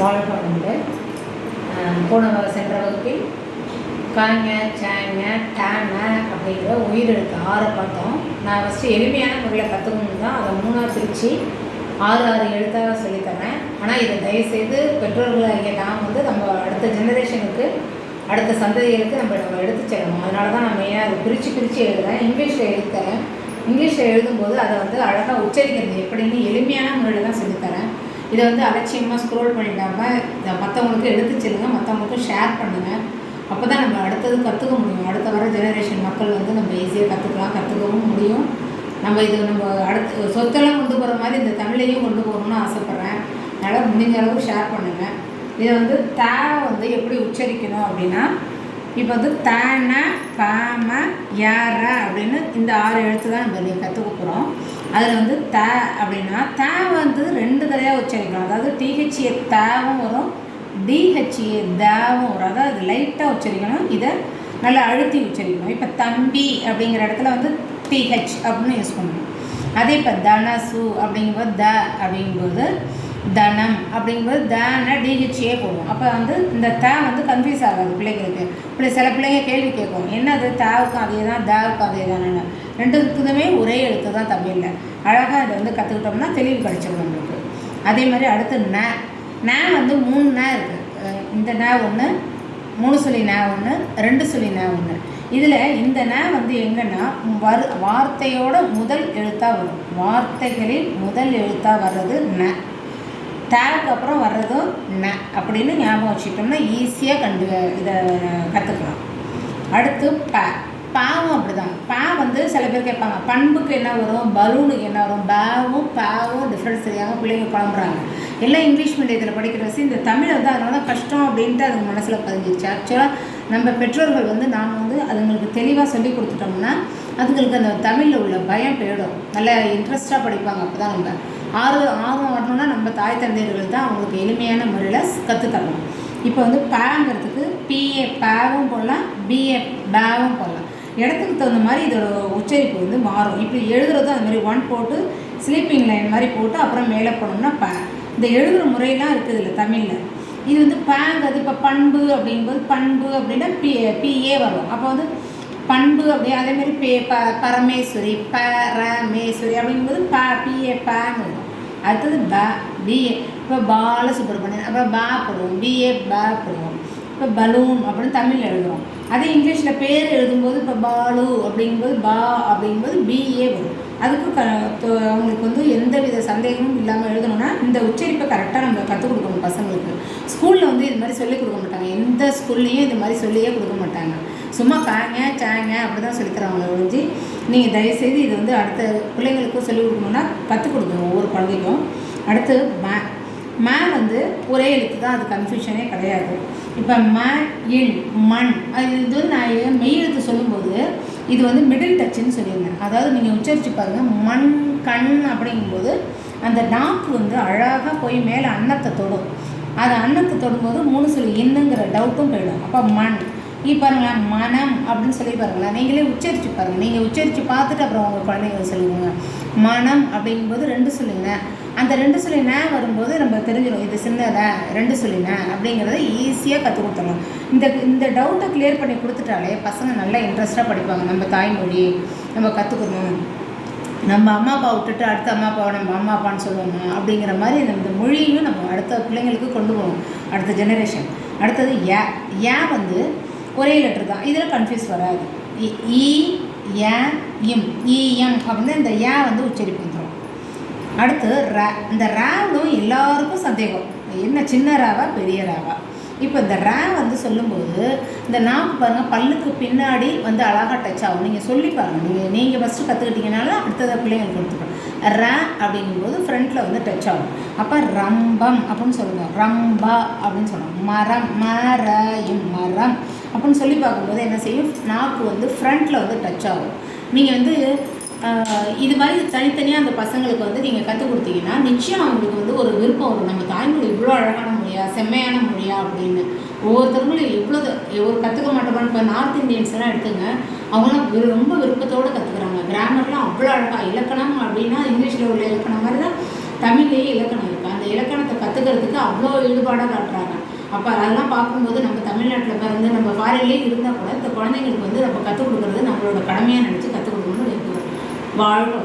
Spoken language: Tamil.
வாழைப்பழம் உண்டு போன சென்ற வகுப்பில் காய்ங்க சேங்க டேங்க அப்படிங்கிற உயிரெழுத்து ஆறை பார்த்தோம். நான் ஃபஸ்ட்டு எளிமையான முறையில் கற்றுக்கணும் தான் அதை மூணாக பிரித்து ஆறு ஆறு எழுத்தாக சொல்லித்தரேன் ஆனால் இதை தயவுசெய்து பெற்றோர்களாகிய நாம் வந்து நம்ம அடுத்த ஜெனரேஷனுக்கு அடுத்த சந்ததிகளுக்கு நம்ம நம்ம எடுத்து செல்லணும். அதனால தான் நான் மெயினாக அதை பிரித்து பிரித்து எழுதுகிறேன் இங்கிலீஷில் எழுதித்தரேன் இங்கிலீஷில் எழுதும்போது அதை வந்து அழகாக உச்சரிக்கிறது எப்படின்னு எளிமையான முறையில் தான் சொல்லித்தரேன் இதை வந்து அலட்சியமாக ஸ்க்ரோல் பண்ணிடாமல் இதை மற்றவங்களுக்கு எடுத்து செல்லுங்க மற்றவங்களுக்கும் ஷேர் பண்ணுங்கள் அப்போ தான் நம்ம அடுத்தது கற்றுக்க முடியும். அடுத்த வர ஜெனரேஷன் மக்கள் வந்து நம்ம ஈஸியாக கற்றுக்கலாம் கற்றுக்கவும் முடியும். நம்ம இது நம்ம அடுத்து சொத்தெல்லாம் கொண்டு போகிற மாதிரி இந்த தமிழையும் கொண்டு போகணும்னு ஆசைப்பட்றேன். அதனால் முடிஞ்ச அளவு ஷேர் பண்ணுங்கள் இதை வந்து தே வந்து எப்படி உச்சரிக்கணும் அப்படின்னா இப்போ வந்து தான பாம யார அப்படின்னு இந்த ஆறு எழுத்து தான் நம்ம கற்றுக்க போகிறோம் அதில் வந்து த அப்படின்னா தே உச்சரிக்கணும் அதாவது டிஹெச்ஏ தேவும் வரும் டிஹெச்ஏ தேவும் வரும். அதாவது லைட்டாக உச்சரிக்கணும் இதை நல்லா அழுத்தி உச்சரிக்கணும் இப்போ தம்பி அப்படிங்கிற இடத்துல வந்து டிஹெச் அப்படின்னு யூஸ் பண்ணணும். அதே இப்போ தனசு அப்படிங்கும்போது த அப்படிங்கும்போது தனம் அப்படிங்கும்போது தன டிஹெச்ஏ போடும் அப்போ வந்து இந்த த வந்து கன்ஃபியூஸ் ஆகாது பிள்ளைங்களுக்கு இப்படி சில பிள்ளைங்க கேள்வி கேட்கும். என்னது? தாவுக்கும் அதே தான் தாவுக்கும் அதே தானே ரெண்டுக்குதுமே ஒரே எழுத்து தான் தமிழில் அழகாக இதை வந்து கற்றுக்கிட்டோம்னா தெளிவு கிடச்சிடும் நம்மளுக்கு. அதே மாதிரி அடுத்து ந. ந வந்து மூணு ந இருக்குது இந்த ந ஒன்று மூணு சொல்லி ந ஒன்று ரெண்டு சொல்லி ந ஒன்று இதில் இந்த ந வந்து எங்கன்னா வரு வார்த்தையோட முதல் எழுத்தாக வரும். வார்த்தைகளில் முதல் எழுத்தாக வர்றது ந. டேக்கு அப்புறம் வர்றதும் ந. அப்படின்னு ஞாபகம் வச்சுக்கிட்டோம்னா ஈஸியாக கண்டு இதை கற்றுக்கலாம் அடுத்து ப. பாவும் அப்படிதான். பா வந்து சில பேர் கேட்பாங்க. பண்புக்கு என்ன வரும்? பலூனுக்கு என்ன வரும்? பே சரியாக பிள்ளைங்க குழம்புறாங்க. எல்லாம் இங்கிலீஷ் மீடியத்தில் படிக்கிற வச்சு இந்த தமிழ் வந்து அதனால தான் கஷ்டம் அப்படின்ட்டு அது மனசில் பதிஞ்சிருச்சு. ஆக்சுவலாக நம்ம பெற்றோர்கள் வந்து நாம் வந்து அதுங்களுக்கு தெளிவாக சொல்லி கொடுத்துட்டோம்னா அதுங்களுக்கு அந்த தமிழில் உள்ள பயம் போயிடும். நல்லா இன்ட்ரெஸ்ட்டாக படிப்பாங்க அப்போ தான் நம்ம. ஆர்வம் ஆர்வம் வரணும்னா நம்ம தாய் தந்தையர்கள் தான் அவங்களுக்கு எளிமையான முறையில் கற்றுத்தரணும் இப்போ வந்து பேங்கிறதுக்கு பிஏ பேவும் போடலாம் பிஏ பேவும் போடலாம். இடத்துக்கு தகுந்த மாதிரி இதோட உச்சரிப்பு வந்து மாறும். இப்படி எழுதுறது அந்த மாதிரி ஒன் போட்டு ஸ்லீப்பிங் லைன் மாதிரி போட்டு அப்புறம் மேலே போனோம்னா ப இந்த எழுதுகிற முறையெல்லாம் இருக்குது இல்லை தமிழில். இது வந்து பேங்கிறது இப்போ பண்பு அப்படிங்கும்போது பண்பு அப்படின்னா பி பிஏ வரும். அப்போ வந்து பண்பு அப்படி அதேமாரி பே ப பரமேஸ்வரி ப ரமேஸ்வரி அப்படிங்கும்போது ப பிஏ பேங் வரும். அடுத்தது ப பிஏ இப்போ பாலசுப்ரமணியன் அப்புறம் பா போடுவோம். பிஏ ப போடுவோம். இப்போ பலூன் அப்படின்னு தமிழில் எழுதுறோம். அதே இங்கிலீஷில் பேர் எழுதும்போது இப்போ பாலு அப்படிங்கும்போது பா அப்படிங்கும்போது பிஏ வரும். அதுக்கு க அவங்களுக்கு வந்து எந்த வித சந்தேகமும் இல்லாமல் எழுதணும்னா இந்த உச்சரிப்பை கரெக்டாக நம்ம கற்றுக் கொடுக்கணும் பசங்களுக்கு. ஸ்கூலில் வந்து இது மாதிரி சொல்லிக் கொடுக்க மாட்டாங்க. எந்த ஸ்கூல்லையும் இது மாதிரி சொல்லியே கொடுக்க மாட்டாங்க. சும்மா காங்க சாங்க அப்படி தான் சொல்லித்தராங்க ஒழிஞ்சு நீங்கள் தயவுசெய்து இது வந்து அடுத்த பிள்ளைங்களுக்கும் சொல்லிக் கொடுக்கணும்னா கற்றுக் கொடுக்கணும் ஒவ்வொரு குழந்தைக்கும். அடுத்து மே மே வந்து ஒரே எழுத்து தான் அது கன்ஃபியூஷனே கிடையாது. இப்போ ம இல் மண் அது இது வந்து நான் மெய் எழுத்து சொல்லும்போது இது வந்து மிடில் டச்சுன்னு சொல்லியிருந்தேன். அதாவது நீங்கள் உச்சரித்து பாருங்கள் மண் கண் அப்படிங்கும்போது அந்த நாக்கு வந்து அழகாக போய் மேலே அன்னத்தை தொடும். அது அன்னத்தை தொடும்போது மூணு சொல்லி என்னங்கிற டவுட்டும் போயிடும். அப்போ மண். இப்போ பாருங்களேன் மனம் அப்படின்னு சொல்லி பாருங்களேன். நீங்களே உச்சரித்து பாருங்கள் நீங்கள் உச்சரித்து பார்த்துட்டு அப்புறம் உங்கள் குழந்தைங்க சொல்லுவீங்க மனம் அப்படிங்கும்போது ரெண்டு சொல்லுங்கள் அந்த ரெண்டு சொல்லி நே வரும்போது நம்ம தெரிஞ்சிடும் இது சின்னதா ரெண்டு சொல்லி நே அப்படிங்கிறத ஈஸியாக கற்றுக் கொடுத்துடணும் இந்த இந்த டவுட்டை கிளியர் பண்ணி கொடுத்துட்டாலே பசங்க நல்லா இன்ட்ரெஸ்ட்டாக படிப்பாங்க. நம்ம தாய்மொழி நம்ம கற்றுக்கணும் நம்ம அம்மா அப்பா விட்டுட்டு அடுத்த அம்மா அப்பாவை நம்ம அம்மா அப்பான்னு சொல்லுவோமா? அப்படிங்கிற மாதிரி இந்த மொழியையும் நம்ம அடுத்த பிள்ளைங்களுக்கு கொண்டு போவோம் அடுத்த ஜெனரேஷன் அடுத்தது ஏ ஏ வந்து ஒரே லெட்டர் தான். இதில் கன்ஃபியூஸ் வராது. இ ஏ இம். இஎம் அப்படின்னு இந்த ஏ வந்து உச்சரிப்பு அடுத்து ரே இந்த ராவும் எல்லாருக்கும் சந்தேகம். என்ன சின்ன ராவா பெரிய ராவா? இப்போ இந்த ரா வந்து சொல்லும்போது இந்த நாக்கு பாருங்கள் பல்லுக்கு பின்னாடி வந்து அழகாக டச் ஆகும். நீங்கள் சொல்லி பாருங்கள் நீங்கள் நீங்கள் ஃபஸ்ட்டு கற்றுக்கிட்டீங்கனால அடுத்ததை பிள்ளைங்களுக்கு கொடுத்துக்கணும் ரே அப்படிங்கும்போது ஃப்ரண்ட்டில் வந்து டச் ஆகும். அப்போ ரம்பம் அப்படின்னு சொல்லுவோம் ரம்பா அப்படின்னு சொல்லுவோம் மரம் மரையும் மரம் அப்படின்னு சொல்லி பார்க்கும்போது என்ன செய்யும்? நாக்கு வந்து ஃப்ரண்ட்டில் வந்து டச் ஆகும். நீங்கள் வந்து இது மாதிரி தனித்தனியாக அந்த பசங்களுக்கு வந்து நீங்கள் கற்றுக் கொடுத்தீங்கன்னா நிச்சயம் அவங்களுக்கு வந்து ஒரு விருப்பம் வரும். நம்ம தாய்மொழி இவ்வளோ அழகான மொழியா செம்மையான மொழியா அப்படின்னு. ஒவ்வொருத்தவங்களும் எவ்வளோ ஒரு கற்றுக்க மாட்டோமான்னு இப்போ நார்த் இந்தியன்ஸ்லாம் எடுத்துங்க. அவங்களாம் ரொம்ப விருப்பத்தோடு கற்றுக்குறாங்க கிராமர்லாம் அவ்வளோ அழகாக இலக்கணம் அப்படின்னா இங்கிலீஷில் உள்ள இலக்கணம் மாதிரி தான் தமிழ்லேயே இலக்கணம் இருக்குது அந்த இலக்கணத்தை கற்றுக்கிறதுக்கு அவ்வளோ ஈடுபாடாக காட்டுறாங்க. அப்போ அதெல்லாம் பார்க்கும்போது நம்ம தமிழ்நாட்டில் பிறந்து நம்ம ஃபாரின்லேயே இருந்தால் கூட இந்த குழந்தைங்களுக்கு வந்து நம்ம கற்றுக் கொடுக்குறது நம்மளோட கடமையாக நினச்சி கற்றுக் கொடுக்கணும்னு வாழ்க்கை